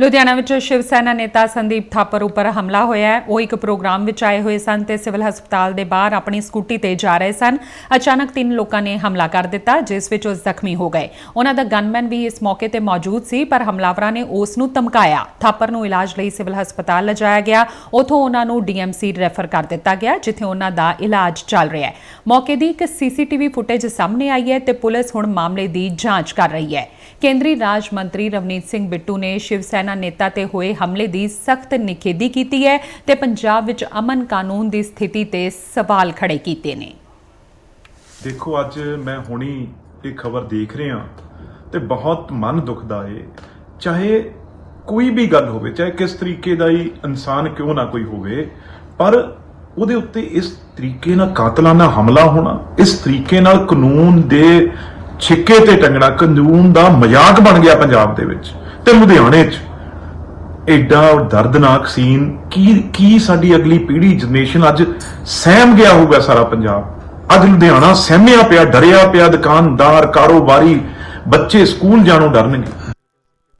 ਲੁਧਿਆਣਾ ਵਿੱਚ ਸ਼ਿਵ ਸੈਨਾ ਨੇਤਾ ਸੰਦੀਪ ਥਾਪਰ ਉੱਪਰ ਹਮਲਾ ਹੋਇਆ ਹੈ। ਉਹ ਇੱਕ ਪ੍ਰੋਗਰਾਮ ਵਿੱਚ ਆਏ ਹੋਏ ਸਨ ਤੇ ਸਿਵਲ ਹਸਪਤਾਲ ਦੇ ਬਾਹਰ ਆਪਣੀ ਸਕੂਟੀ ਤੇ ਜਾ ਰਹੇ ਸਨ। ਅਚਾਨਕ ਤਿੰਨ ਲੋਕਾਂ ਨੇ ਹਮਲਾ ਕਰ ਦਿੱਤਾ, ਜਿਸ ਵਿੱਚ ਉਹ ਜ਼ਖਮੀ ਹੋ ਗਏ। ਉਹਨਾਂ ਦਾ ਗਨਮੈਨ ਵੀ ਇਸ ਮੌਕੇ ਤੇ ਮੌਜੂਦ ਸੀ, ਪਰ ਹਮਲਾਵਰਾਂ ਨੇ ਉਸ ਨੂੰ ਧਮਕਾਇਆ। ਥਾਪਰ ਨੂੰ ਇਲਾਜ ਲਈ ਸਿਵਲ ਹਸਪਤਾਲ ਲਿਜਾਇਆ ਗਿਆ। ਉਥੋਂ ਉਹਨਾਂ ਨੂੰ ਡੀਐਮਸੀ ਰੈਫਰ ਕਰ ਦਿੱਤਾ ਗਿਆ, ਜਿੱਥੇ ਉਹਨਾਂ ਦਾ ਇਲਾਜ ਚੱਲ ਰਿਹਾ ਹੈ। ਮੌਕੇ ਦੀ ਇੱਕ ਸੀਸੀਟੀਵੀ ਫੁਟੇਜ ਸਾਹਮਣੇ ਆਈ ਹੈ ਤੇ ਪੁਲਿਸ ਹੁਣ ਮਾਮਲੇ ਦੀ ਜਾਂਚ ਕਰ ਰਹੀ ਹੈ। ਕੇਂਦਰੀ ਰਾਜ ਮੰਤਰੀ ਰਵਨੀਤ ਸਿੰਘ ਬਿੱਟੂ ਨੇ ਸ਼ਿਵ ਸੈਨਾ ਨੇਤਾ ਤੇ ਹੋਏ ਹਮਲੇ ਦੀ ਸਖਤ ਨਿਖੇਧੀ ਕੀਤੀ ਹੈ ਤੇ ਪੰਜਾਬ ਵਿੱਚ ਅਮਨ ਕਾਨੂੰਨ ਦੀ ਸਥਿਤੀ ਤੇ ਸਵਾਲ ਖੜੇ ਕੀਤੇ ਨੇ। ਦੇਖੋ, ਅੱਜ ਮੈਂ ਹੁਣੀ ਇਹ ਖਬਰ ਦੇਖ ਰਿਹਾ ਤੇ ਬਹੁਤ ਮਨ ਦੁਖਦਾ ਏ। ਚਾਹੇ ਕੋਈ ਵੀ ਗੱਲ ਹੋਵੇ, ਚਾਹੇ ਕਿਸ ਤਰੀਕੇ ਦਾ ਹੀ ਇਨਸਾਨ ਕਿਉਂ ਨਾ ਕੋਈ ਹੋਵੇ, ਪਰ ਉਹਦੇ ਉੱਤੇ ਇਸ ਤਰੀਕੇ ਨਾਲ ਕਾਤਲਾਨਾ ਹਮਲਾ ਹੋਣਾ, ਇਸ ਤਰੀਕੇ ਨਾਲ ਕਾਨੂੰਨ ਦੇ ਛਿੱਕੇ ਤੇ ਟੰਗਣਾ, ਕਾਨੂੰਨ ਦਾ ਮਜ਼ਾਕ ਬਣ ਗਿਆ ਪੰਜਾਬ ਦੇ ਵਿੱਚ ਤੇ ਲੁਧਿਆਣੇ 'ਚ। ਐਡਾ ਦਰਦਨਾਕ ਸੀਨ ਕੀ ਕੀ ਸਾਡੀ ਅਗਲੀ ਪੀੜ੍ਹੀ ਜਨਰੇਸ਼ਨ ਅੱਜ ਸਹਿਮ ਗਿਆ ਹੋਊਗਾ ਸਾਰਾ ਪੰਜਾਬ? ਅੱਜ ਲੁਧਿਆਣਾ ਸਹਿਮਿਆ ਪਿਆ, ਡਰਿਆ ਪਿਆ, ਦੁਕਾਨਦਾਰ, ਕਾਰੋਬਾਰੀ, ਬੱਚੇ ਸਕੂਲ ਜਾਣੋਂ ਡਰਨਗੇ।